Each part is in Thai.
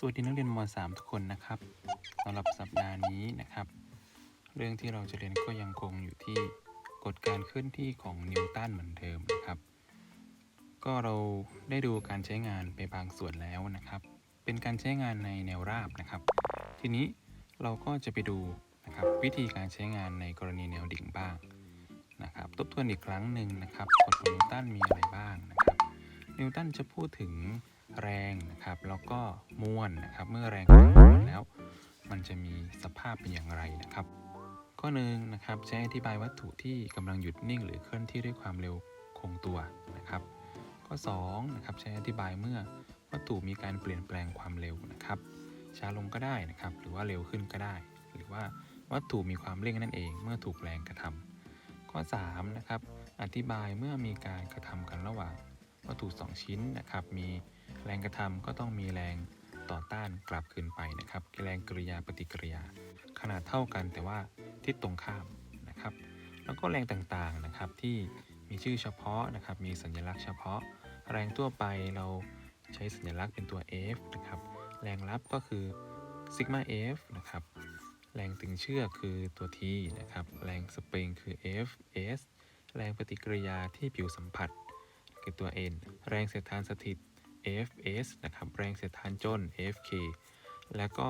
สวัสดีนักเรียนม .3 ทุกคนนะครับสำหรับสัปดาห์นี้นะครับ เรื่องที่เราจะเรียนก็ยังคงอยู่ที่กฎการเคลื่อนที่ของนิวตันเหมือนเดิมนะครับ ก็เราได้ดูการใช้งานไปบางส่วนแล้วนะครับ เป็นการใช้งานในแนวราบนะครับ ทีนี้เราก็จะไปดูนะครับวิธีการใช้งานในกรณีแนวดิ่งบ้างนะครับทบทวนอีกครั้งหนึ่งนะครับกฎของนิวตันมีอะไรบ้างนะครับ นิวตันจะพูดถึง แรงนะครับ แล้วก็มวลนะครับ เมื่อแรงมวลแล้ว มันจะมีสภาพเป็นอย่างไรนะครับ ข้อหนึ่งนะครับใช้อธิบายวัตถุที่กำลังหยุดนิ่ง หรือเคลื่อนที่ด้วยความเร็วคงตัวนะครับ ข้อ2นะครับใช้อธิบายเมื่อวัตถุมีการเปลี่ยนแปลงความเร็วนะครับ ช้าลงก็ได้นะครับ หรือว่าเร็วขึ้นก็ได้ หรือว่าวัตถุมีความเร่งนั่นเองเมื่อถูกแรงกระทำข้อ3นะครับอธิบายเมื่อมีการกระทำกันระหว่างวัตถุ 2 ชิ้นนะครับ มี แรงกระทำก็ต้องมีแรงต่อต้านกลับคืนไปนะครับแรงกริยาปฏิกิริยา ขนาดเท่ากันแต่ว่าทิศตรงข้ามนะครับ แล้วก็แรงต่างๆนะครับที่มีชื่อเฉพาะนะครับ มีสัญลักษณ์เฉพาะ แรงทั่วไปเราใช้สัญลักษณ์เป็นตัว F นะครับ แรงรับก็คือซิกมา F นะครับ แรงตึงเชือกคือตัว T นะครับ แรงสปริงคือ F S แรงปฏิกิริยาที่ผิวสัมผัส คือตัว N แรงเสียดทานสถิต Fs นะครับแรงเสียดทานจน Fk แล้วก็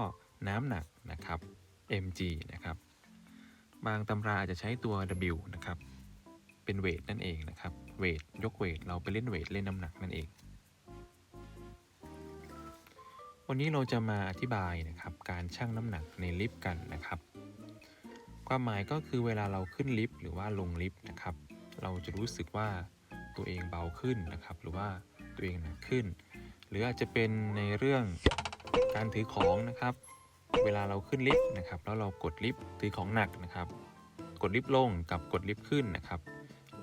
น้ำหนักนะครับ mg นะครับ บางตำราอาจจะใช้ตัว w นะครับ เป็นเวทนั่นเองนะครับ เวทยกเวทเราไปเล่นเวทเล่นน้ำหนักนั่นเอง วันนี้เราจะมาอธิบายนะครับการชั่งน้ำหนักในลิฟต์กันนะครับ ความหมายก็คือเวลาเราขึ้นลิฟต์หรือว่าลงลิฟต์นะครับ เราจะรู้สึกว่าตัวเองเบาขึ้นนะครับ หรือว่าตัวเองหนักขึ้น หรืออาจจะเป็นในเรื่องการถือของนะครับ เวลาเราขึ้นลิฟต์นะครับ แล้วเรากดลิฟต์ถือของหนักนะครับ กดลิฟต์ลงกับกดลิฟต์ขึ้นนะครับ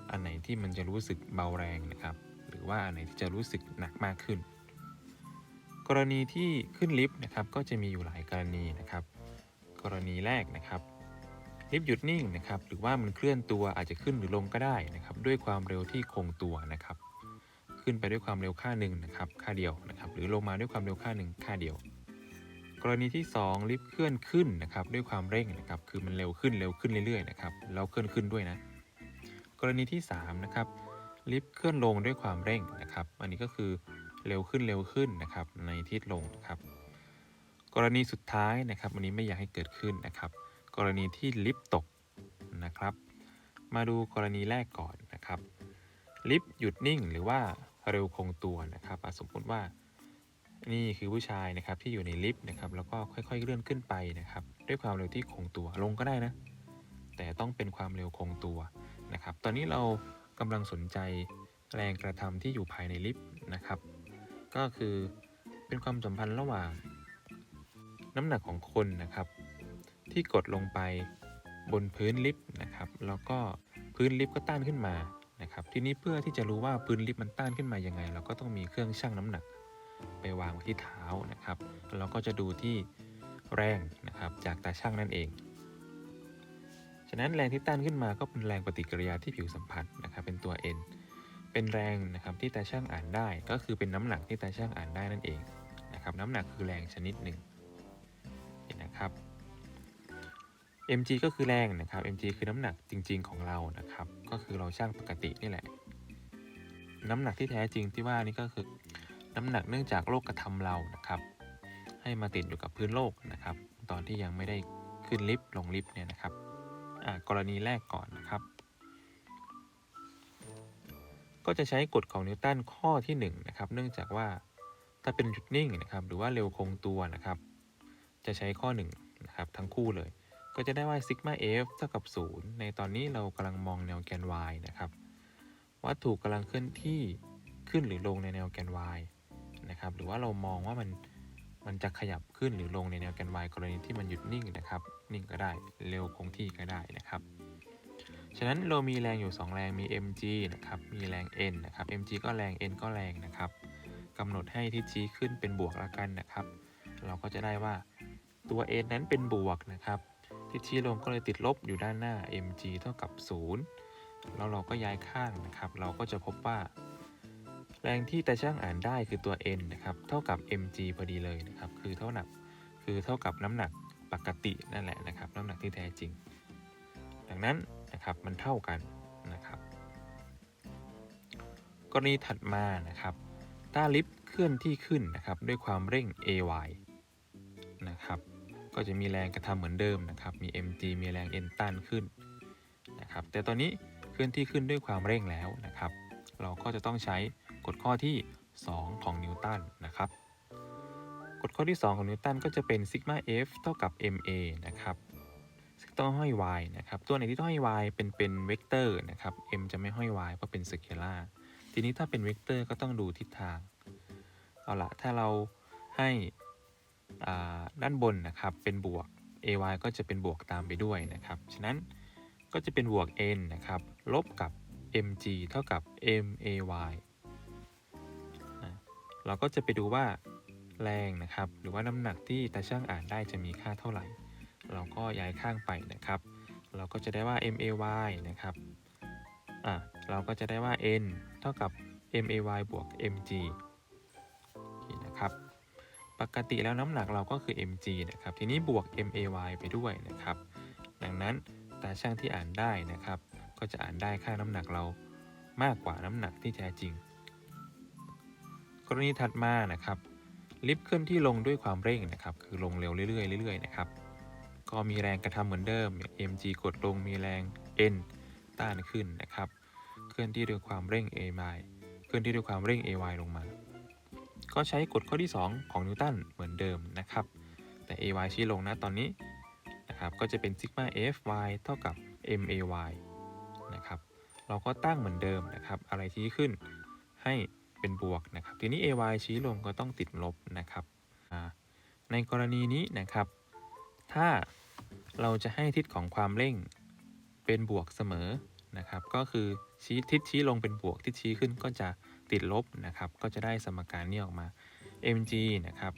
อันไหนที่มันจะรู้สึกเบาแรงนะครับ หรือว่าอันไหนที่จะรู้สึกหนักมากขึ้น กรณีที่ขึ้นลิฟต์นะครับ ก็จะมีอยู่หลายกรณีนะครับ กรณีแรกนะครับลิฟต์หยุดนิ่งนะครับ หรือว่ามันเคลื่อนตัวอาจจะขึ้นหรือลงก็ได้นะครับ ด้วยความเร็วที่คงตัวนะครับ ขึ้นไปด้วยความเร็วค่าหนึ่งนะครับค่าเดียวนะครับหรือลงมาด้วยความเร็วค่าหนึ่งค่าเดียว กรณีที่ 2 ลิฟต์เคลื่อนขึ้นนะครับด้วยความเร่งนะครับคือมันเร็วขึ้นเร็วขึ้นเรื่อยๆนะครับแล้วเคลื่อนขึ้นด้วยนะกรณีที่3นะครับลิฟต์เคลื่อนลงด้วยความเร่งนะครับอันนี้ก็คือเร็วขึ้นเร็วขึ้นนะครับในทิศลงนะครับกรณีสุดท้ายนะครับอันนี้ไม่อยากให้เกิดขึ้นนะครับ กรณีที่ลิฟต์ตกนะครับ มาดูกรณีแรกก่อนนะครับ ลิฟต์หยุดนิ่งหรือว่า เร็วคงตัวนะครับสมมติว่านี่คือผู้ชายนะครับที่อยู่ในลิฟต์นะครับแล้วก็ค่อยๆเลื่อนขึ้นไปนะครับ ด้วยความเร็วที่คงตัวลงก็ได้นะ แต่ต้องเป็นความเร็วคงตัวนะครับ ตอนนี้เรากำลังสนใจแรงกระทำที่อยู่ภายในลิฟต์นะครับ ก็คือเป็นความสัมพันธ์ระหว่าง น้ำหนักของคนนะครับ ที่กดลงไปบนพื้นลิฟต์นะครับ แล้วก็พื้นลิฟต์ก็ต้านขึ้นมา นะครับทีนี้เพื่อที่จะรู้ว่าพื้นลิฟต์มันต้านขึ้นมายังไง เราก็ต้องมีเครื่องชั่งน้ำหนัก ไปวางไว้ที่เท้านะครับเราก็จะดูที่แรงนะครับจากตาช่างนั่นเอง ฉะนั้นแรงที่ต้านขึ้นมาก็เป็นแรงปฏิกิริยาที่ผิวสัมผัสนะครับเป็นตัว N เป็นแรงนะครับที่ตาช่างอ่านได้ ก็คือเป็นน้ำหนักที่ตาช่างอ่านได้นั่นเองนะครับน้ำหนักคือแรงชนิดหนึ่งเห็นนะครับ mg ก็คือแรงนะครับ mg คือน้ำหนักจริง ๆของเรานะครับ ก็คือเราช่างปกตินี่แหละ น้ำหนักที่แท้จริงที่ว่านี่ก็คือน้ำหนักเนื่องจากโลกกระทำเรานะครับ ให้มาติดอยู่กับพื้นโลกนะครับ ตอนที่ยังไม่ได้ขึ้นลิฟต์ลงลิฟต์เนี่ยนะครับอ่ากรณีแรกก่อนนะครับ ก็จะใช้กฎของนิวตันข้อที่1นงนะครับ เนื่องจากว่าถ้าเป็นหยุดนิ่งนะครับ หรือว่าเร็วคงตัวนะครับ จะใช้ข้อ1นงนะครับทั้งคู่เลย ก็จะได้ว่าซิกมา f เท่ากับ 0 ในตอนนี้เรากำลังมองแนวแกน y นะครับ วัตถุกำลังเคลื่อนที่ขึ้นหรือลงในแนวแกน y นะครับ หรือว่าเรามองว่ามันมันจะขยับขึ้นหรือลงในแนวแกน y กรณีที่มันหยุดนิ่งนะครับ นิ่งก็ได้ เร็วคงที่ก็ได้นะครับ ฉะนั้นเรามีแรงอยู่ 2 แรงมี mg นะครับ มีแรง n นะครับ mg ก็แรง n ก็แรงนะครับกำหนดให้ทิศชี้ขึ้นเป็นบวกแล้วกันนะครับ เราก็จะได้ว่าตัว n นั้นเป็นบวกนะครับ ทิศชี้ลงก็เลยติดลบอยู่ด้านหน้า mg เท่ากับ 0 แล้วเราก็ย้ายข้างนะครับ เราก็จะพบว่า แรงที่ตาช่างอ่านได้คือตัว n นะครับเท่ากับ mg พอดีเลยนะครับ คือเท่าหนักคือเท่ากับน้ำหนักปกตินั่นแหละนะครับ น้ำหนักที่แท้จริง ดังนั้นนะครับมันเท่ากันนะครับ กรณีถัดมานะครับถ้าลิฟต์เคลื่อนที่ขึ้นนะครับด้วยความเร่ง ay ก็จะมีแรงกระทำเหมือนเดิมนะครับ มี mg มีแรง n ต้านขึ้นนะครับ แต่ตอนนี้เคลื่อนที่ขึ้นด้วยความเร่งแล้วนะครับ เราก็จะต้องใช้กฎข้อที่ 2 ของนิวตันนะครับ กฎข้อที่ 2 ของนิวตันก็จะเป็นซิกมา f เท่ากับ ma นะครับซึ่งต้องห้อย y นะครับ ตัวไหนที่ต้องห้อย y เป็นเป็นเวกเตอร์นะครับ m จะไม่ห้อย y เพราะเป็นสเคลาร์ทีนี้ถ้าเป็นเวกเตอร์ก็ต้องดูทิศทาง เอาละถ้าเราให้ ด้านบนนะครับเป็นบวก ay ก็จะเป็นบวกตามไปด้วยนะครับ ฉะนั้นก็จะเป็นบวก n นะครับ ลบกับ mg เท่ากับ may เราก็จะไปดูว่าแรงนะครับ หรือว่าน้ำหนักที่ตาช่างอ่านได้จะมีค่าเท่าไหร่ เราก็ย้ายข้างไปนะครับ เราก็จะได้ว่า may นะครับอะเราก็จะได้ว่า n เท่ากับ may บวก mg นะครับ ปกติแล้วน้ำหนักเราก็คือ mg นะครับ ทีนี้บวก may ไปด้วยนะครับ ดังนั้นตาช่างที่อ่านได้นะครับ ก็จะอ่านได้ค่าน้ำหนักเรามากกว่าน้ำหนักที่แท้จริง กรณีถัดมานะครับ ลิฟต์เคลื่อนที่ลงด้วยความเร่งนะครับ คือลงเร็วเรื่อยๆเรื่อยๆนะครับ ก็มีแรงกระทำเหมือนเดิม mg กดลงมีแรง n ต้านขึ้นนะครับ เคลื่อนที่ด้วยความเร่ง a y เคลื่อนที่ด้วยความเร่ง ay ลงมา ก็ใช้กฎข้อที่ 2 ของนิวตันเหมือนเดิมนะครับ แต่ ay ชี้ลงนะตอนนี้นะครับก็จะเป็นซิกมา f y เท่ากับ may นะครับเราก็ตั้งเหมือนเดิมนะครับ อะไรที่ขึ้นให้เป็นบวกนะครับ ทีนี้ ay ชี้ลงก็ต้องติดลบนะครับในกรณีนี้นะครับ ถ้าเราจะให้ทิศของความเร่งเป็นบวกเสมอนะครับ ก็คือชี้ทิศชี้ลงเป็นบวกทิศชี้ขึ้นก็จะ ติดลบนะครับ ก็จะได้สมการนี้ออกมา mg นะครับ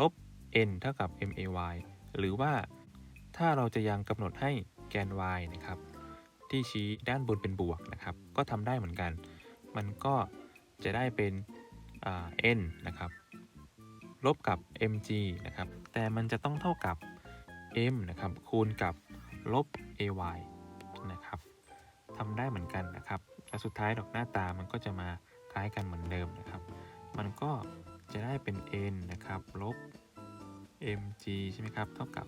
ลบ n เท่ากับ may หรือว่าถ้าเราจะยังกำหนดให้แกน y นะครับ ที่ชี้ด้านบนเป็นบวกนะครับ ก็ทำได้เหมือนกัน มันก็จะได้เป็น n นะครับ ลบกับ mg นะครับ แต่มันจะต้องเท่ากับ m นะครับ คูณกับลบ ay นะครับทำได้เหมือนกันนะครับ และสุดท้ายดอกหน้าตามันก็จะมา ล้ายกันเหมือนเดิมนะครับ มันก็จะได้เป็น n นะครับ ลบ mg ใช่ไหมครับ เท่ากับ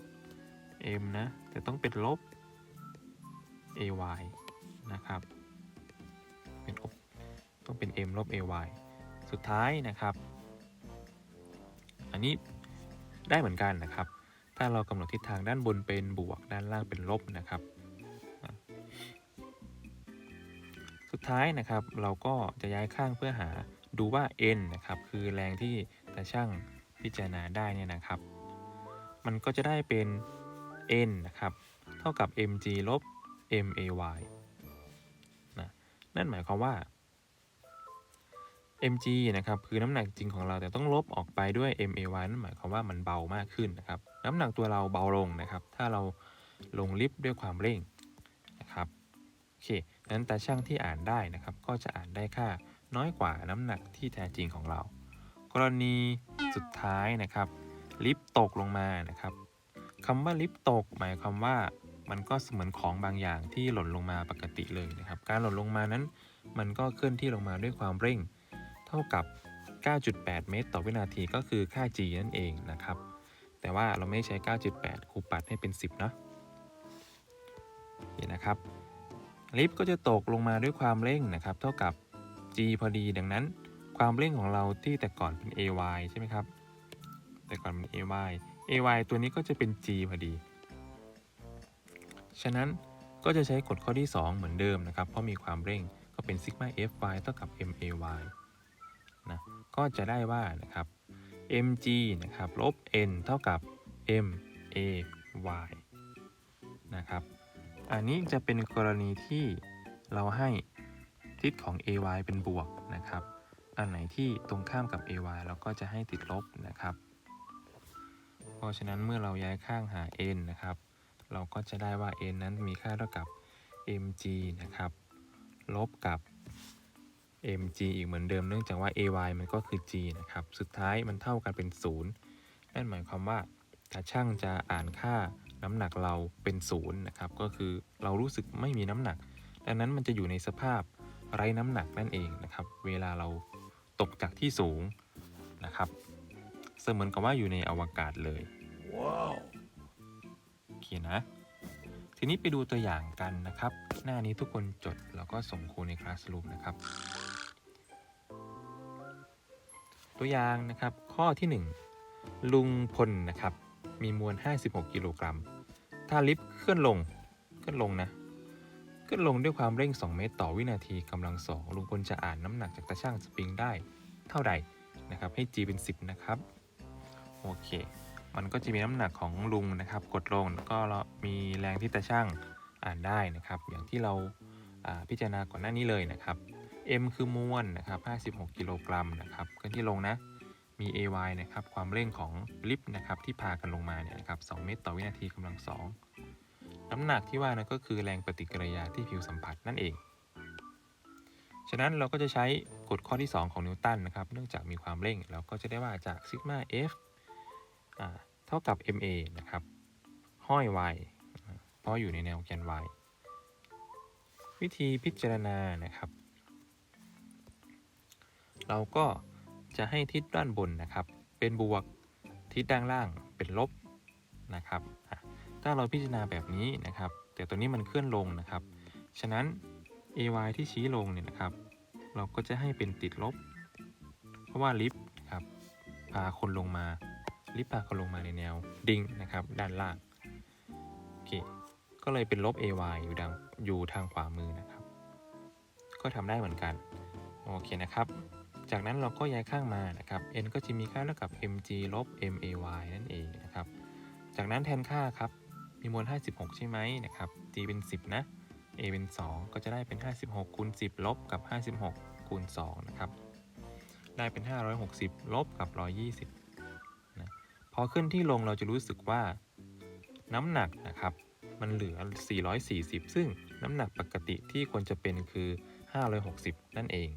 m นะ แต่ต้องเป็นลบ ay นะครับ เป็นลบต้องเป็น m ลบ ay สุดท้ายนะครับ อันนี้ได้เหมือนกันนะครับ ถ้าเรากำหนดทิศทางด้านบนเป็นบวก ด้านล่างเป็นลบนะครับ ท้ายนะครับ เราก็จะย้ายข้างเพื่อหาดูว่า n นะครับคือแรงที่ตาช่างพิจารณาได้เนี่ยนะครับ มันก็จะได้เป็น n นะครับเท่ากับ mg ลบ may นะนั่นหมายความว่า mg นะครับคือน้ำหนักจริงของเราแต่ต้องลบออกไปด้วย may นั่นหมายความว่ามันเบามากขึ้นนะครับ น้ำหนักตัวเราเบาลงนะครับ ถ้าเราลงลิฟต์ด้วยความเร่งนะครับโอเค นั้นตาช่างที่อ่านได้นะครับ ก็จะอ่านได้ค่าน้อยกว่าน้ำหนักที่แท้จริงของเรา กรณีสุดท้ายนะครับ ลิฟต์ตกลงมานะครับคำว่าลิฟต์ตก หมายความว่ามันก็เสมือนของบางอย่างที่หล่นลงมาปกติเลยนะครับ การหล่นลงมานั้น มันก็เคลื่อนที่ลงมาด้วยความเร่ง เท่ากับ 9.8 เมตร ต่อวินาทีก็คือค่า g นั่นเองนะครับ แต่ว่าเราไม่ใช้ 9.8 ครูปัดให้เป็น 10 เนาะนี่นะครับ ลิฟต์ก็จะตกลงมาด้วยความเร่งนะครับ เท่ากับ g พอดีดังนั้น ความเร่งของเราที่แต่ก่อนเป็น ay ใช่ไหมครับ แต่ก่อนเป็น ay ay ตัวนี้ก็จะเป็น g พอดี ฉะนั้นก็จะใช้กฎข้อที่ 2 เหมือนเดิมนะครับ เพราะมีความเร่งก็เป็น sigma fy เท่ากับ may นะก็จะได้ว่านะครับ mg นะครับลบ n เท่ากับ m a y นะครับ อันนี้จะเป็นกรณีที่เราให้ทิศของ ay เป็นบวกนะครับ อันไหนที่ตรงข้ามกับ ay เราก็จะให้ติดลบนะครับ เพราะฉะนั้นเมื่อเราย้ายข้างหา n นะครับ เราก็จะได้ว่า n นั้นมีค่าเท่ากับ mg นะครับ ลบกับ mg อีกเหมือนเดิมเนื่องจากว่า ay มันก็คือ g นะครับ สุดท้ายมันเท่ากันเป็น 0 นั่นหมายความว่าถ้าช่างจะอ่านค่า น้ำหนักเราเป็น0นะครับก็คือเรารู้สึกไม่มีน้ำหนัก ดังนั้นมันจะอยู่ในสภาพไร้น้ำหนักนั่นเองนะครับ เวลาเราตกจากที่สูงนะครับ เสมือนกับว่าอยู่ในอวกาศเลยโอเคนะ ทีนี้ไปดูตัวอย่างกันนะครับ หน้านี้ทุกคนจดแล้วก็ส่งครูในคลาสรูมนะครับ ตัวอย่างนะครับข้อที่ 1 ลุงพลนะครับ มีมวล 56 กิโลกรัม ถ้าลิฟต์เคลื่อนลงเคลื่อนลงนะเคลื่อนลงด้วยความเร่ง 2 เมตร ต่อวินาทีกำลังสองลุงพลจะอ่านน้ำหนักจากตาช่างสปริงได้เท่าใดนะครับ ให้ g เป็น 10 นะครับ โอเค มันก็จะมีน้ำหนักของลุงนะครับ กดลงก็มีแรงที่ตาช่างอ่านได้นะครับ อย่างที่เราาพิจารณาก่อนหน้านี้เลยนะครับ M คือมวลนะครับ 56 กิโลกรัมนะครับเคลื่อนที่ลงนะ มี AY นะครับความเร่งของลิฟต์นะครับที่พากันลงมาเนี่ยนะครับ2เมตรต่อวินาทีกำลังสองน้ำหนักที่ว่านะก็คือแรงปฏิกิริยาที่ผิวสัมผัสนั่นเอง ฉะนั้นเราก็จะใช้กฎข้อที่ 2 ของนิวตันนะครับเนื่องจากมีความเร่งเราก็จะได้ว่าจากซิกมา F เท่ากับ ma นะครับห้อย y เพราะอยู่ในแนวแกน y วิธีพิจารณานะครับ เราก็ จะให้ทิศด้านบนนะครับ เป็นบวกทิศด้านล่างเป็นลบนะครับถ้าเราพิจารณาแบบนี้นะครับ แต่ตัวนี้มันเคลื่อนลงนะครับ ฉะนั้น ay ที่ชี้ลงเนี่ยนะครับ เราก็จะให้เป็นติดลบ เพราะว่าลิฟต์นะครับพาคนลงมาลิฟต์พาคนลงมาในแนวดิ่งนะครับ ด้านล่างโอเคก็เลยเป็นลบ ay อยู่ดังอยู่ทางขวามือนะครับ ก็ทำได้เหมือนกันโอเคนะครับ จากนั้นเราก็ย้ายข้างมานะครับ n ก็จะมีค่าเท่ากับ mg ลบ may นั่นเองนะครับ จากนั้นแทนค่าครับ มีมวล 56 ใช่ไหมนะครับ g เป็น 10 นะ a เป็น 2 ก็จะได้เป็น 56คูณ10 ลบกับ 56คูณ2นะครับ ได้เป็น 560 ลบกับ 120นะพอขึ้นที่ลงเราจะรู้สึกว่า น้ำหนักนะครับ มันเหลือ 440 ซึ่งน้ำหนักปกติที่ควรจะเป็นคือ 560 นั่นเอง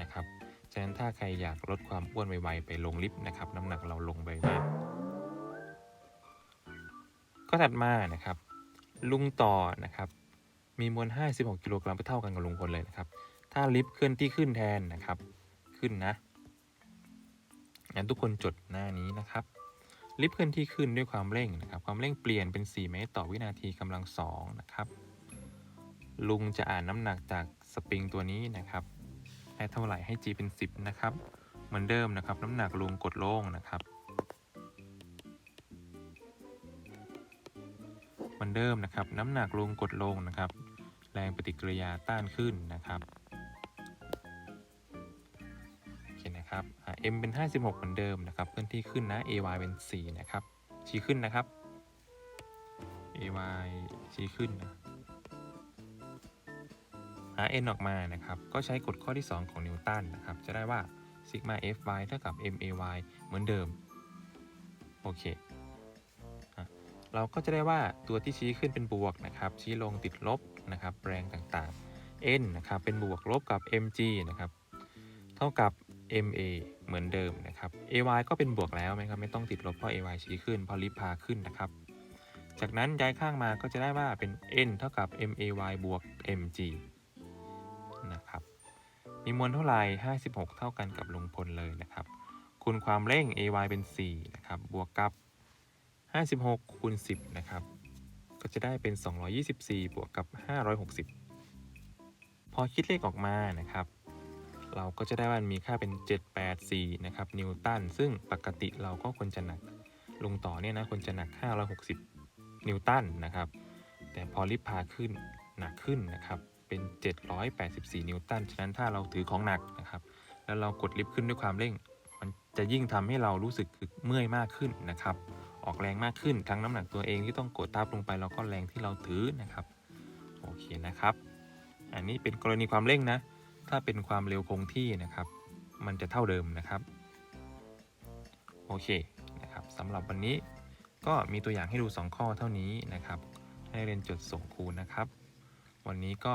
นะครับ ฉะนั้นถ้าใครอยากลดความอ้วนไวๆไปลงลิฟต์นะครับ น้ำหนักเราลงไปมาก ก็ถัดมานะครับ ลุงต่อนะครับ มีมวล 56 กิโลกรัมเท่ากันกับลุงพลเลยนะครับ ถ้าลิฟต์เคลื่อนที่ขึ้นแทนนะครับ ขึ้นนะงั้นทุกคนจดหน้านี้นะครับ ลิฟต์เคลื่อนที่ขึ้นด้วยความเร่งนะครับ ความเร่งเปลี่ยนเป็น 4 เมตรต่อวินาทีกำลังสองนะครับ ลุงจะอ่านน้ำหนักจากสปริงตัวนี้นะครับ เท่าไหร่ให้ g เป็น 10 นะครับ เหมือนเดิมนะครับ น้ำหนักลุงกดลงนะครับ เหมือนเดิมนะครับ น้ำหนักลุงกดลงนะครับ แรงปฏิกิริยาต้านขึ้นนะครับโอเคนะครับอ่า m เป็น 56 เหมือนเดิมนะครับเคลื่อนที่ขึ้นนะ ay เป็น 4 นะครับชี้ขึ้นนะครับ ay ชี้ขึ้นนะ หา n ออกมานะครับ ก็ใช้กฎข้อที่ 2 ของนิวตันนะครับ จะได้ว่าซิกมา fy เท่ากับ may เหมือนเดิม โอเค เราก็จะได้ว่าตัวที่ชี้ขึ้นเป็นบวกนะครับ ชี้ลงติดลบนะครับ แรงต่างๆ n นะครับ เป็นบวกลบกับ mg นะครับ เท่ากับ ma เหมือนเดิมนะครับ ay ก็เป็นบวกแล้วไหมครับ ไม่ต้องติดลบเพราะ ay ชี้ขึ้น เพราะลิฟต์พาขึ้นนะครับ จากนั้นย้ายข้างมาก็จะได้ว่าเป็น n เท่ากับ may บวก mg มีมวลเท่าไหร่56 เท่ากันกับลุงพลเลยนะครับ คูณความเร่ง ay เป็น 4 นะครับ บวกกับ 56 คูณ 10 นะครับ ก็จะได้เป็น 224 บวกกับ 560 พอคิดเลขออกมานะครับ เราก็จะได้ว่ามีค่าเป็น 784 นะครับ นิวตัน ซึ่งปกติเราก็ควรจะหนัก ลงต่อเนี่ยนะควรจะหนัก 560 นิวตันนะครับ แต่พอลิฟพาขึ้นหนักขึ้นนะครับ เป็น 784 นิวตัน ฉะนั้นถ้าเราถือของหนักนะครับ แล้วเรากดลิฟต์ขึ้นด้วยความเร่ง มันจะยิ่งทำให้เรารู้สึกเมื่อยมากขึ้นนะครับ ออกแรงมากขึ้น ทั้งน้ำหนักตัวเองที่ต้องกดทับลงไป แล้วก็แรงที่เราถือนะครับ โอเคนะครับ อันนี้เป็นกรณีความเร่งนะ ถ้าเป็นความเร็วคงที่นะครับ มันจะเท่าเดิมนะครับ โอเคนะครับสำหรับวันนี้ก็มีตัวอย่างให้ดู 2 ข้อเท่านี้นะครับ ให้เรียนจดส่งครูนะครับ วันนี้ก็